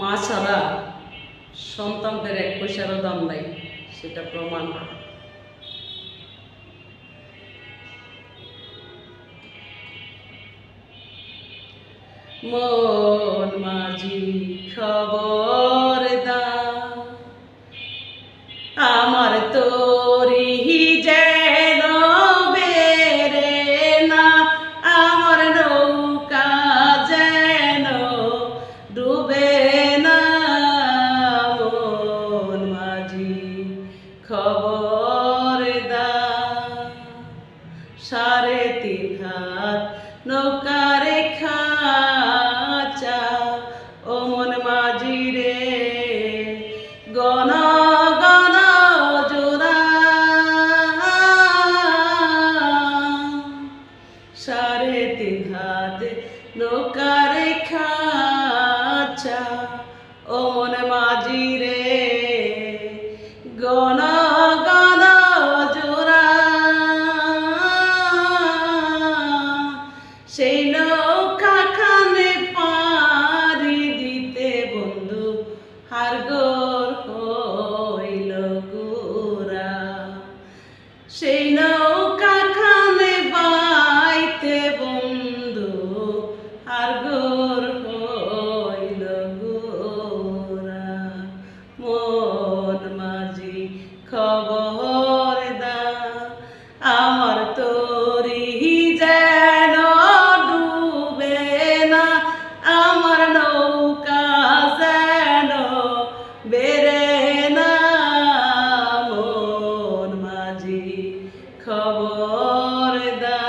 মা ছাড়া সন্তানদের এক পয়সারও দাম নাই সেটা প্রমাণ। মন মাঝি খবর সাড়ে তিন হাত নৌকার খাচা ও মন মাঝি রে। গণ গণ, জোড়া। ও মন মাঝি রে। গণ cheio খবর দা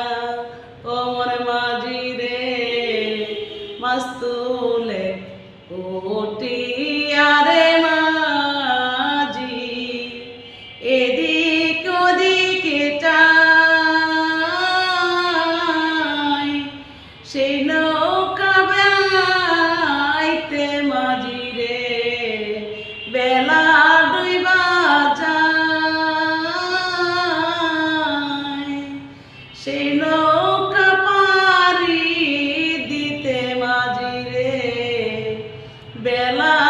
ওমর মাঝি রে মাস্তুলে ওটি bela.